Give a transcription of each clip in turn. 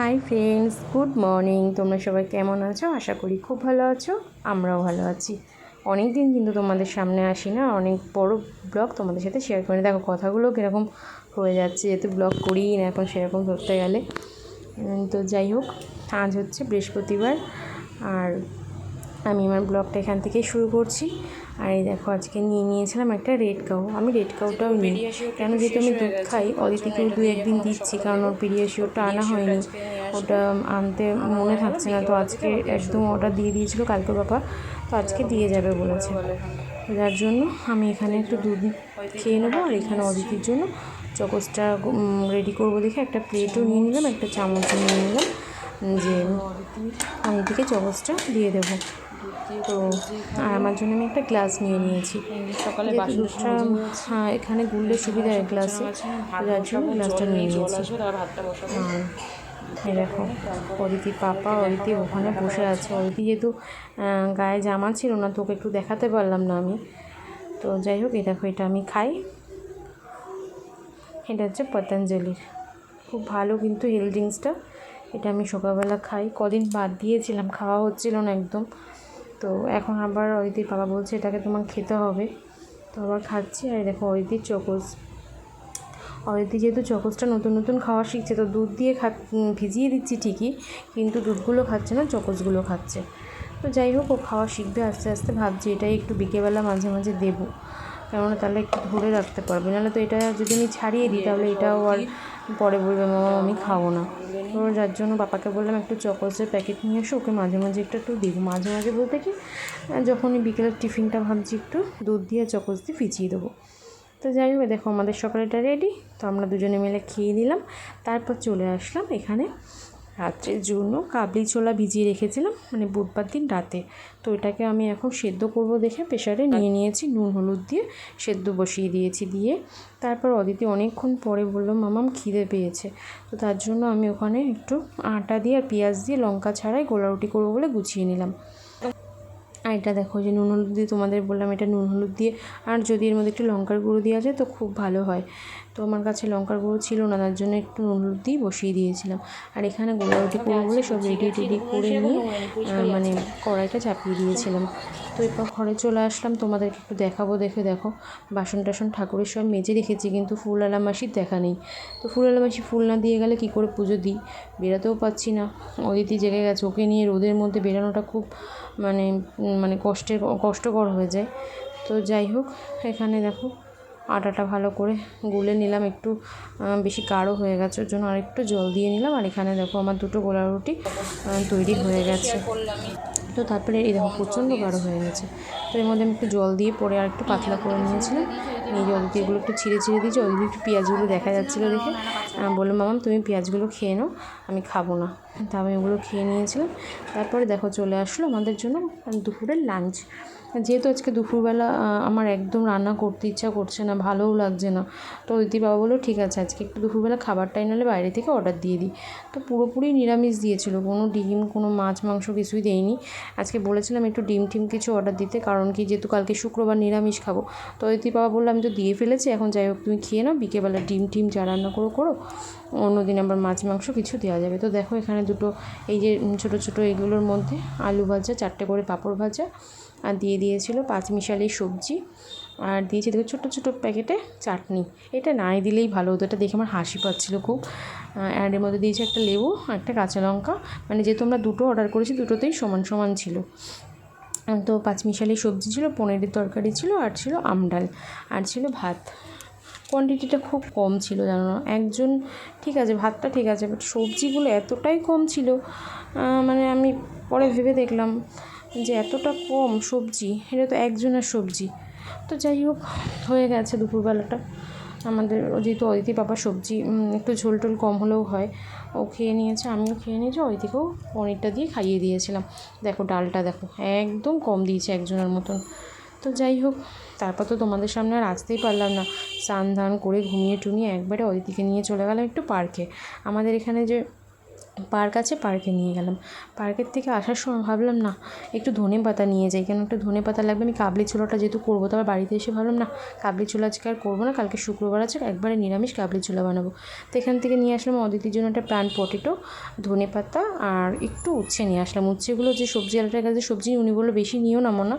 Hi friends good morning তোমরা সবাই কেমন আছো? আশা করি খুব ভালো আছো, আমরাও ভালো আছি। অনেক দিন কিন্তু তোমাদের সামনে আসি না, অনেক বড় ব্লগ তোমাদের সাথে শেয়ার করে দেখো, কথাগুলো কীরকম হয়ে যাচ্ছে, যেহেতু ব্লগ করিই না, এখন সেরকম ধরতে গেলে। তো যাই হোক, আজ হচ্ছে বৃহস্পতিবার, আর আমি আমার ব্লগটা এখান থেকেই শুরু করছি। আর এই দেখো আজকে নিয়ে নিয়েছিলাম একটা রেড কাউ আমি রেড কাউটাও নিই কেন যেহেতু আমি দুধ খাই অদিতিকেও দু একদিন দিচ্ছি কারণ ওর পিডিয়াশিওরটা আনা হয়নি। ওটা আনতে মনে থাকছে না তো আজকে একদম অর্ডার দিয়ে দিয়েছিল কালকে বাবা তো আজকে দিয়ে যাবে বলেছে। যার জন্য আমি এখানে একটু দুধ খেয়ে নেব আর এখানে অদিতির জন্য চকসটা রেডি করব দেখে একটা প্লেটও নিয়ে নিলাম একটা চামচও নিয়ে নিলাম যে আমি অদিতিকে চকসটা দিয়ে দেবো। তো আর আমার জন্য আমি একটা গ্লাস নিয়ে নিয়েছি। সকালে দুধটা হ্যাঁ এখানে গুললে সুবিধা হয় গ্লাসে। যার জন্য গ্লাসটা নিয়ে নিয়েছি। দেখো অদিতি পাপা অদিতি ওখানে বসে আছে। অদিতি যেহেতু গায়ে জামা ছিল না তোকে একটু দেখাতে পারলাম না আমি। তো যাই হোক এই দেখো এটা আমি খাই। এটা হচ্ছে পতঞ্জলির। খুব ভালো কিন্তু হেলথ ড্রিঙ্কসটা এটা আমি সকালবেলা খাই। কদিন বাদ দিয়েছিলাম খাওয়া হচ্ছিল না একদম। তো এখন আবার অদিতির বাবা বলছে, এটাকে তোমার খেতে হবে। তো আবার খাচ্ছি, আর দেখো অদিতির চকোস অদিতি যেহেতু চকোসটা নতুন নতুন খাওয়া শিখছে, তো দুধ দিয়ে খা ভিজিয়ে দিচ্ছি ঠিকই, কিন্তু দুধগুলো খাচ্ছে না চকোসগুলো খাচ্ছে। তো যাই হোক, ও খাওয়া শিখবে, আস্তে আস্তে ভাবছি, এটাই একটু বিকেলবেলা মাঝে মাঝে দেবো। কেননা তাহলে একটু ধরে রাখতে পারবে। নাহলে তো এটা যদি আমি ছাড়িয়ে দিই, তাহলে এটাও আর পরে বলবে, মামা, আমি খাব না। তো যার জন্য বাবাকে বললাম, একটু চকোসের প্যাকেট নিয়ে এসো, ওকে মাঝে মাঝে একটু একটু দিব মাঝে মাঝে বলতে কি যখনই বিকেলের টিফিনটা ভাবছি একটু দুধ দিয়ে চকোস দিয়ে ফিচিয়ে দেবো। তো যাই হোক, দেখো আমাদের সকালেটা রেডি তো আমরা দুজনে মিলে খেয়ে নিলাম। তারপর চলে আসলাম এখানে রাত্রের জন্য কাবলি ছোলা ভিজিয়ে রেখেছিলাম মানে বুধবার দিন রাতে। তো এটাকে আমি এখন সেদ্ধ করব দেখে প্রেশারে নিয়ে নিয়েছি নুন, হলুদ দিয়ে সেদ্ধ বসিয়ে দিয়েছি দিয়ে। তারপর অদিতি অনেকক্ষণ পরে বলল, মামাম, খিদে পেয়েছে। তো তার জন্য আমি ওখানে একটু আটা দিয়ে আর পেঁয়াজ দিয়ে লঙ্কা ছাড়াই গোলা রুটি করব বলে গুছিয়ে নিলাম। আর এটা দেখো যে নুন, হলুদ দিয়ে তোমাদের বললাম এটা নুন, হলুদ দিয়ে। আর যদি এর মধ্যে একটু লঙ্কার গুঁড়ো দেওয়া যায় তো খুব ভালো হয়। তো আমার কাছে লঙ্কার গুঁড়ো ছিল না তার জন্য একটু নুন হলুদ দিয়ে বসিয়ে দিয়েছিলাম। আর এখানে গোলা রুটি করব বলে সব রেডি টেডি করে নিয়ে মানে কড়াইটা চাপিয়ে দিয়েছিলাম। তো এরপর ঘরে চলে আসলাম তোমাদেরকে একটু দেখাবো দেখে দেখো। বাসন টাসন ঠাকুরের সব মেজে রেখেছি কিন্তু ফুল আলা মাসির দেখা নেই। তো ফুল আলা মাসি ফুল না দিয়ে গেলে কী করে পুজো দিই? বেরোতেও পাচ্ছি না। অদিতি জেগে গেছে ওকে নিয়ে রোদের মধ্যে বেরানোটা খুব মানে মানে কষ্টের কষ্টকর হয়ে যায়। তো যাই হোক এখানে দেখো আটাটা ভালো করে গুলে নিলাম। একটু বেশি গাঢ় হয়ে গেছে, ওর জন্য আরেকটু জল দিয়ে নিলাম। আর এখানে দেখো আমার দুটো গোলা রুটি তৈরি হয়ে গেছে। তো তারপরে এই দেখো প্রচণ্ড গাঢ় হয়ে গেছে। তো এর মধ্যে আমি একটু জল দিয়ে পরে আর একটু পাতলা করে নিয়েছিলাম। নিয়ে জল দিয়ে এগুলো একটু ছিঁড়ে ছিঁড়ে দিয়েছি। ওই একটু পেঁয়াজগুলো দেখা যাচ্ছিল দেখে। বললাম, মামাম, তুমি পেঁয়াজগুলো খেয়ে নাও, আমি খাব না। তা আমি ওগুলো খেয়ে নিয়েছিলাম। তারপরে দেখো চলে আসলো আমাদের জন্য দুপুরের লাঞ্চ যেহেতু আজকে দুপুরবেলা আমার একদম রান্না করতে ইচ্ছা করছে না, ভালোও লাগছে না। তো দিদি বাবা বলল, ঠিক আছে, আজকে একটু দুপুরবেলা খাবারটাই নাহলে বাইরে থেকে অর্ডার দিয়ে দিই। তো পুরোপুরি নিরামিষ দিয়েছিল, কোনো ডিম, কোনো মাছ, মাংস কিছুই দেয়নি আজকে বলেছিলাম একটু ডিম টিম কিছু অর্ডার দিতে, কারণ কি, যেহেতু কালকে শুক্রবার নিরামিষ খাব। তো দিদি বাবা বলল আমি তো দিয়ে ফেলেছি, এখন যাই হোক তুমি খেয়ে নাও, বিকেলবেলা ডিম টিম যা রান্না করো করো। অন্যদিন আবার মাছ, মাংস কিছু দেওয়া যাবে। তো দেখো এখানে দুটো, এই যে ছোটো ছোটো এগুলোর মধ্যে আলু ভাজা, চারটে করে পাঁপড় ভাজা, আর দিয়ে দিয়েছিল পাঁচমিশালি সবজি, আর দিয়েছে দেখো ছোটো ছোটো প্যাকেটে চাটনি। এটা নাই দিলেই ভালো হতো, এটা দেখে আমার হাসি পাচ্ছিলো খুব। আর এর মধ্যে দিয়েছে একটা লেবু, একটা কাঁচা লঙ্কা মানে যেহেতু আমরা দুটো অর্ডার করেছি দুটোতেই সমান সমান ছিল। তো পাঁচমিশালি সবজি ছিল, পনিরের তরকারি ছিল, আর ছিল আমডাল আর ছিল ভাত। কোয়ান্টিটিটা খুব কম ছিল, জানো না? একজন, ঠিক আছে, ভাতটা ঠিক আছে বাট সবজিগুলো এতটাই কম ছিল মানে আমি পরে ভেবে দেখলাম যে এতটা কম সবজি, এটা তো একজনের সবজি। তো যাই হোক, হয়ে গেছে দুপুরবেলাটা। আমাদের যেহেতু অদিতি বাবা সবজি একটু ঝোল টোল কম হলেও হয়। ও খেয়ে নিয়েছে, আমিও খেয়ে নিয়েছি, অদিতিকেও পনিরটা দিয়ে খাইয়ে দিয়েছিলাম। দেখো ডালটা দেখো, একদম কম দিয়েছে একজনের মতন। তো যাই হোক, তারপর তো তোমাদের সামনে আর আসতেই পারলাম না। স্নান ধান করে ঘুমিয়ে টুমিয়ে একবারে অদিতিকে নিয়ে চলে গেলাম একটু পার্কে। আমাদের এখানে যে পার্ক আছে, পার্কে নিয়ে গেলাম। পার্কের থেকে আসার সময় ভাবলাম, না, একটু ধনে পাতা নিয়ে যাই। কেন একটু ধনে পাতা লাগবে, আমি কাবলি ছোলাটা যেহেতু করব তারপর বাড়িতে এসে ভাবলাম, না, কাবলি ছোলা আজকে আর করব না, কালকে শুক্রবার আছে, একবারে নিরামিষ কাবলি ছোলা বানাবো। তো এখান থেকে নিয়ে আসলাম অদিতির জন্য একটা প্যান পটেটো, ধনে পাতা আর একটু উচ্ছে নিয়ে আসলাম। উচ্ছেগুলো যে সবজি, আলাটার কাছে সবজি, উনি বলল, বেশি নিও না মনে,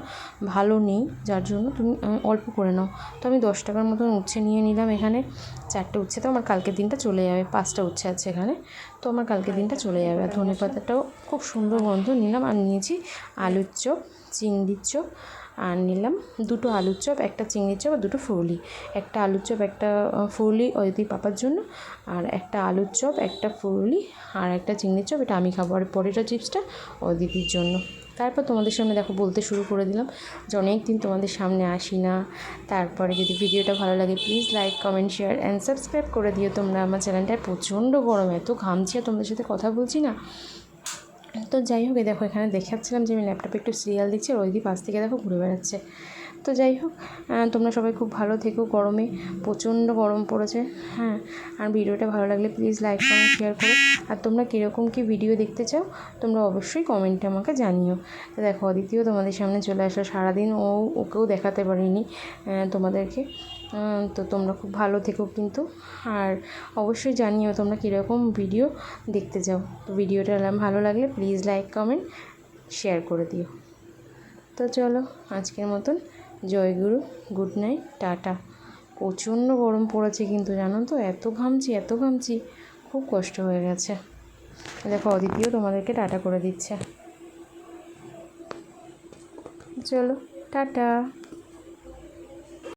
ভালো নেই, যার জন্য তুমি অল্প করে নাও। তো আমি দশ টাকার মতন উচ্ছে নিয়ে নিলাম এখানে, চারটে উচ্ছে, তো আমার কালকের দিনটা চলে যাবে, পাঁচটা উচ্ছে আছে এখানে। তো আমার কালকে দিনটা চলে যাবে। আর ধনে পাতাটাও খুব সুন্দর গন্ধ নিলাম আর নিয়েছি আলুর চপ, চিংড়ির চপ আর নিলাম দুটো আলুর চপ, একটা চিংড়ির চপ আর দুটো ফুলি একটা আলুর চপ, একটা ফুরলি অদিতি পাপার জন্য আর একটা আলুর চপ, একটা ফুলি আর একটা চিংড়ির চপ, এটা আমি খাব। আর পরেরটা চিপসটা অদিতির জন্য। তারপর তোমাদের সামনে দেখো বলতে শুরু করে দিলাম যে অনেক দিন তোমাদের সামনে আসি না। তারপরে যদি ভিডিওটা ভালো লাগে please like comment share and subscribe করে দিও। তোমরা আমার চ্যানেলটায় প্রচণ্ড গরম, এত ঘামছি আর তোমাদের সাথে কথা বলছি না। তো যাই হোক দেখো এখানে দেখাচ্ছিলাম যে আমি ল্যাপটপে একটু সিরিয়াল দিচ্ছি আর ওইদিকে পাশ থেকে দেখো ঘুরে বেড়াচ্ছে। তো যাই হোক তোমরা সবাই খুব ভালো থেকো। গরমে প্রচণ্ড গরম পড়েছে। হ্যাঁ আর ভিডিওটা ভালো লাগলে প্লিজ লাইক কমেন্ট শেয়ার করো। আর তোমরা কীরকম কী ভিডিও দেখতে চাও, তোমরা অবশ্যই কমেন্টে আমাকে জানিও। তো দেখো, অদিতিও তোমাদের সামনে চলে আসলো। সারাদিন ও, ওকেও দেখাতে পারিনি তোমাদেরকে। তো তোমরা খুব ভালো থেকো কিন্তু। আর অবশ্যই জানিও তোমরা কীরকম ভিডিও দেখতে চাও। তো ভিডিওটা ভালো লাগলে প্লিজ লাইক কমেন্ট শেয়ার করে দিও। তো চলো, আজকের মতন জয়গুরু গুড নাইট, টাটা। প্রচণ্ড গরম পড়েছে কিন্তু জানো তো, এত ঘামছি এত ঘামছি, খুব কষ্ট হয়ে গেছে। দেখো, অদিতিও তোমাদেরকে টাটা করে দিচ্ছে। চলো, টাটা।